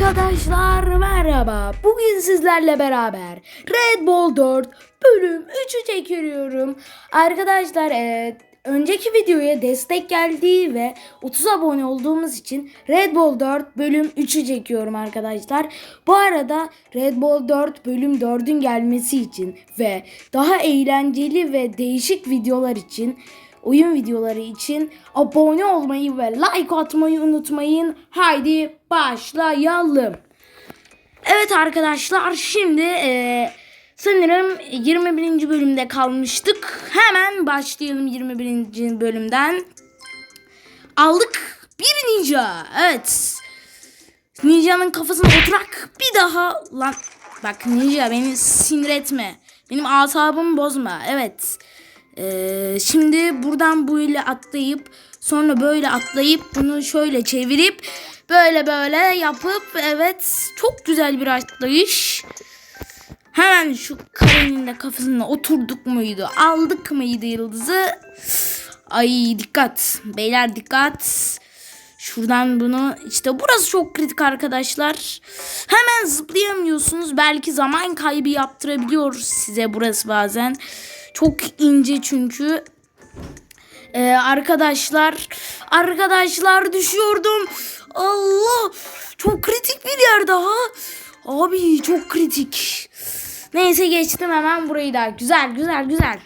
Arkadaşlar merhaba. Bugün sizlerle beraber Red Bull 4 bölüm 3'ü çekiyorum. Arkadaşlar e, önceki videoya destek geldiği ve 30 abone olduğumuz için Red Bull 4 bölüm 3'ü çekiyorum arkadaşlar. Bu arada Red Bull 4 bölüm 4'ün gelmesi için ve daha eğlenceli ve değişik videolar için oyun videoları için abone olmayı ve like atmayı unutmayın. Haydi başlayalım. Evet arkadaşlar şimdi eee, sanırım 21. bölümde kalmıştık. Hemen başlayalım 21. bölümden. Aldık bir ninja. Evet. Ninja'nın kafasına oturak bir daha lan bak ninja beni sinir etme. Benim asabımı bozma. Evet. Ee, şimdi buradan böyle atlayıp sonra böyle atlayıp bunu şöyle çevirip böyle böyle yapıp evet çok güzel bir atlayış. Hemen şu karenin de kafasına oturduk muydu? Aldık mıydı yıldızı? Ay dikkat. Beyler dikkat. Şuradan bunu işte burası çok kritik arkadaşlar. Hemen zıplayamıyorsunuz. Belki zaman kaybı yaptırabiliyor size burası bazen. Çok ince çünkü. Ee, arkadaşlar arkadaşlar düşüyordum. Allah çok kritik bir yer daha. Abi çok kritik. Neyse geçtim hemen burayı da. Güzel güzel güzel.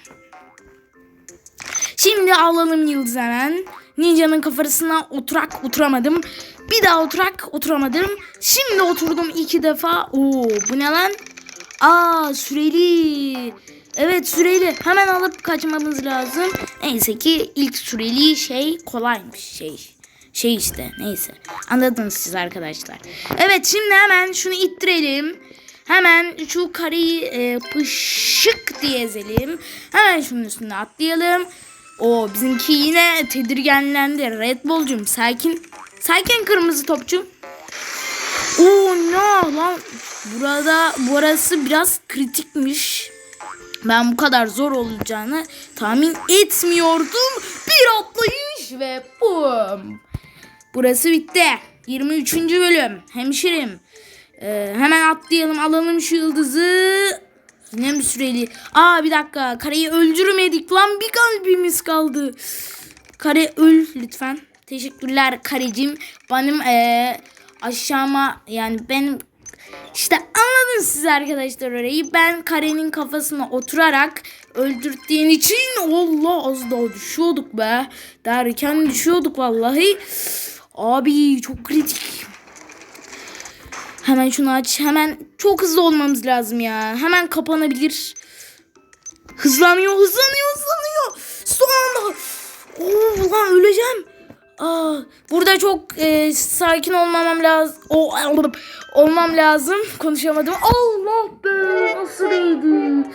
Şimdi alalım yıldız hemen. Ninja'nın kafasına oturak oturamadım. Bir daha oturak oturamadım. Şimdi oturdum iki defa. Oo bu ne lan? Aa süreli. Evet süreli. Hemen alıp kaçmamız lazım. Neyse ki ilk süreli şey kolaymış şey. Şey işte neyse. Anladınız siz arkadaşlar. Evet şimdi hemen şunu ittirelim. Hemen şu kareyi e, pışık diye ezelim. Hemen şunun üstüne atlayalım. O bizimki yine tedirginlendi. Red Bull'cum sakin. Sakin kırmızı topçum. Oo ne lan? Burada burası biraz kritikmiş. Ben bu kadar zor olacağını tahmin etmiyordum. Bir atlayış ve bum. Burası bitti. 23. bölüm. Hemşirim. Ee, hemen atlayalım alalım şu yıldızı. Yine mi süreli? Aa bir dakika. Kareyi öldürmedik lan. Bir kalbimiz kaldı. Kare öl lütfen. Teşekkürler karecim. Benim ee, aşağıma yani benim işte anladınız siz arkadaşlar orayı. Ben karenin kafasına oturarak öldürttüğün için Allah az daha düşüyorduk be. Derken düşüyorduk vallahi. Abi çok kritik. Hemen şunu aç. Hemen çok hızlı olmamız lazım ya. Hemen kapanabilir. Hızlanıyor, hızlanıyor, hızlanıyor. Son anda. Oo, lan öleceğim. Aa, burada çok e, sakin olmamam lazım. O, olmam lazım. Konuşamadım. Allah be nasıl değdi?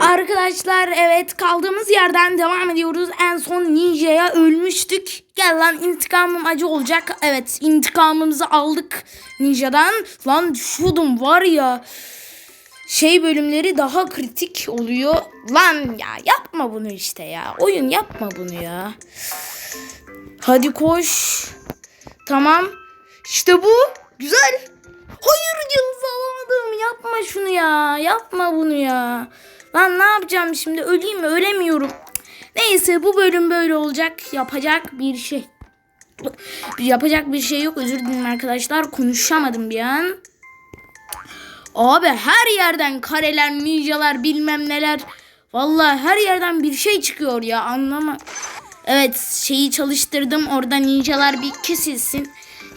Arkadaşlar evet kaldığımız yerden devam ediyoruz. En son Ninja'ya ölmüştük. Gel lan intikamım acı olacak. Evet intikamımızı aldık Ninja'dan. Lan düşüyordum var ya. Şey bölümleri daha kritik oluyor. Lan ya yapma bunu işte ya. Oyun yapma bunu ya. Hadi koş. Tamam. İşte bu. Güzel. Hayır yıldız alamadım. Yapma şunu ya. Yapma bunu ya. Lan ne yapacağım şimdi? Öleyim mi? Ölemiyorum. Neyse bu bölüm böyle olacak. Yapacak bir şey. Yapacak bir şey yok. Özür dilerim arkadaşlar. Konuşamadım bir an. Abi her yerden kareler, ninjalar bilmem neler. Vallahi her yerden bir şey çıkıyor ya anlama. Evet şeyi çalıştırdım orada ninjalar bir kesilsin.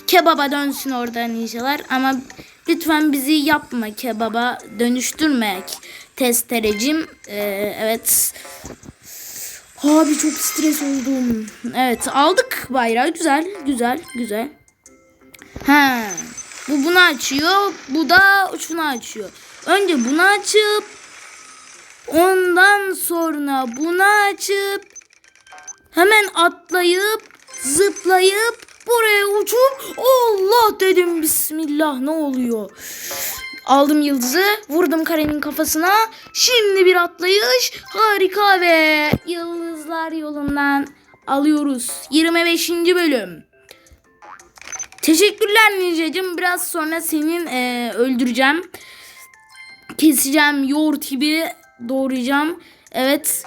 Kebaba dönsün orada ninjalar ama lütfen bizi yapma kebaba dönüştürmek testerecim. Ee, evet. Abi çok stres oldum. Evet aldık bayrağı güzel güzel güzel. Ha. Bu bunu açıyor. Bu da şunu açıyor. Önce bunu açıp ondan sonra bunu açıp hemen atlayıp zıplayıp buraya uçup Allah dedim bismillah ne oluyor? Aldım yıldızı, vurdum karenin kafasına. Şimdi bir atlayış. Harika ve yıldızlar yolundan alıyoruz. 25. bölüm. Teşekkürler Ninja'cığım. Biraz sonra senin e, öldüreceğim. Keseceğim yoğurt gibi doğrayacağım. Evet.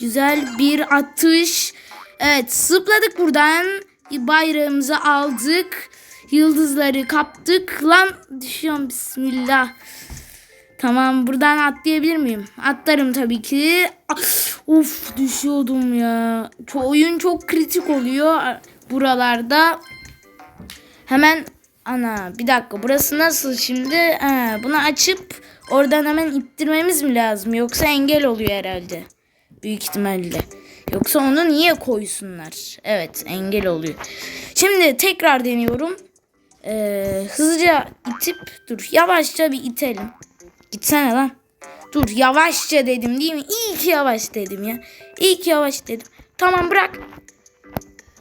Güzel bir atış. Evet zıpladık buradan. Bayrağımızı aldık. Yıldızları kaptık. Lan düşüyorum bismillah. Tamam buradan atlayabilir miyim? Atlarım tabii ki. Ah, Uf düşüyordum ya. Oyun çok kritik oluyor buralarda. Hemen ana bir dakika burası nasıl şimdi? Ha, bunu açıp oradan hemen ittirmemiz mi lazım? Yoksa engel oluyor herhalde. Büyük ihtimalle. Yoksa onu niye koysunlar? Evet engel oluyor. Şimdi tekrar deniyorum. Ee, hızlıca itip dur yavaşça bir itelim. Gitsene lan. Dur yavaşça dedim değil mi? İyi ki yavaş dedim ya. İyi ki yavaş dedim. Tamam bırak.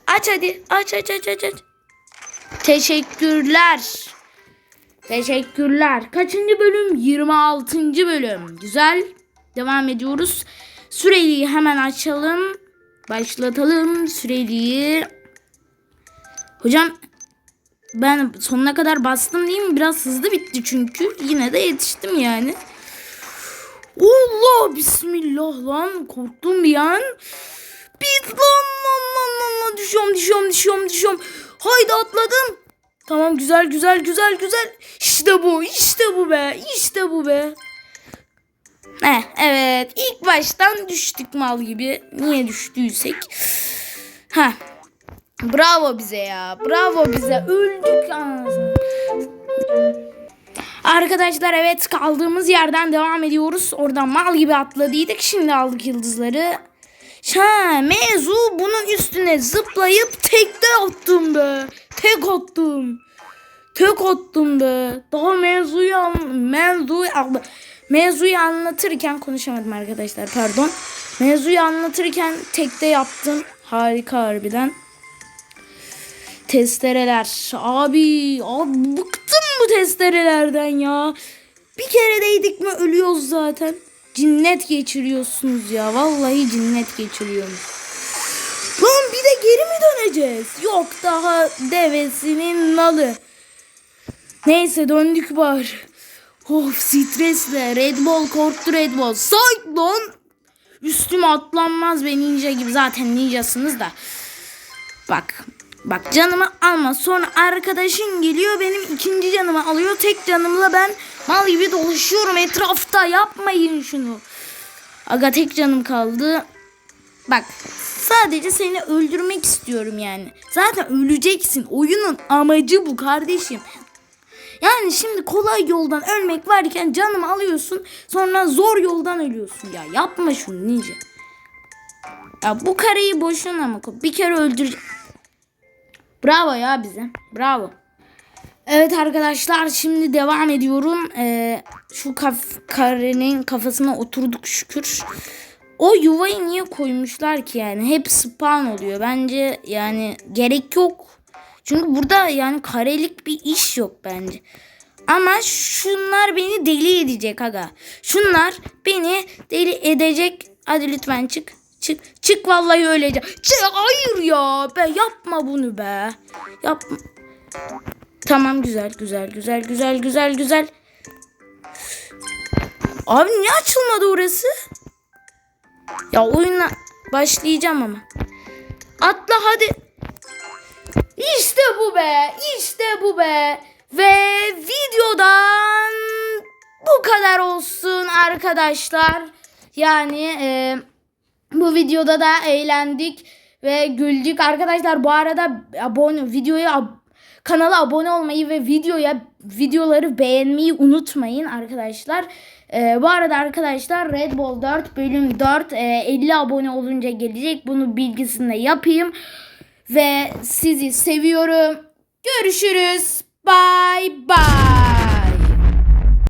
Aç hadi. Aç aç aç aç aç. Teşekkürler. Teşekkürler. Kaçıncı bölüm? 26. bölüm. Güzel. Devam ediyoruz. Süreliği hemen açalım. Başlatalım süreliği. Hocam ben sonuna kadar bastım değil mi? Biraz hızlı bitti çünkü. Yine de yetiştim yani. Allah bismillah lan. Korktum bir an. Lan lan lan lan lan. Düşüyorum düşüyorum düşüyorum düşüyorum. Haydi atladım. Tamam güzel güzel güzel güzel. İşte bu işte bu be işte bu be. Heh, evet ilk baştan düştük mal gibi. Niye düştüysek. Ha. Bravo bize ya. Bravo bize. Öldük anasını. Arkadaşlar evet kaldığımız yerden devam ediyoruz. Oradan mal gibi atladıydık. Şimdi aldık yıldızları. Ha mevzu bunun üstüne zıplayıp tekte attım be. Tek attım. Tek attım be. Daha mevzuyu an mevzuyu mevzuyu anlatırken konuşamadım arkadaşlar pardon. Mevzuyu anlatırken tekte yaptım. Harika harbiden. Testereler. Abi, abi bıktım bu testerelerden ya. Bir kere değdik mi ölüyoruz zaten. Cinnet geçiriyorsunuz ya. Vallahi cinnet geçiriyoruz. Lan bir de geri mi döneceğiz? Yok daha devesinin nalı. Neyse döndük var. Of stresle. Red Bull korktu Red Bull. Lan. Üstüme atlanmaz be ninja gibi. Zaten ninjasınız da. Bak. Bak canımı alma. Sonra arkadaşın geliyor benim ikinci canımı alıyor. Tek canımla ben mal gibi dolaşıyorum etrafta. Yapmayın şunu. Aga tek canım kaldı. Bak sadece seni öldürmek istiyorum yani. Zaten öleceksin. Oyunun amacı bu kardeşim. Yani şimdi kolay yoldan ölmek varken canımı alıyorsun. Sonra zor yoldan ölüyorsun. Ya yapma şunu ninja. Ya bu kareyi boşuna mı? Bir kere öldüreceğim. Bravo ya bize. Bravo. Evet arkadaşlar şimdi devam ediyorum. Ee, şu kaf karenin kafasına oturduk şükür. O yuvayı niye koymuşlar ki yani? Hep spawn oluyor. Bence yani gerek yok. Çünkü burada yani karelik bir iş yok bence. Ama şunlar beni deli edecek aga. Şunlar beni deli edecek. Hadi lütfen çık. Çık. Çık vallahi öleceğim. Çık. Hayır ya. Be yapma bunu be. Yapma. Tamam güzel güzel güzel güzel güzel güzel. Abi niye açılmadı orası? Ya oyuna başlayacağım ama. Atla hadi. İşte bu be. İşte bu be. Ve videodan bu kadar olsun arkadaşlar. Yani e, bu videoda da eğlendik ve güldük. Arkadaşlar bu arada abone videoya kanala abone olmayı ve videoya videoları beğenmeyi unutmayın arkadaşlar. Ee, bu arada arkadaşlar Red Bull 4 bölüm 4 e, 50 abone olunca gelecek. Bunu bilgisini de yapayım. Ve sizi seviyorum. Görüşürüz. Bye bye.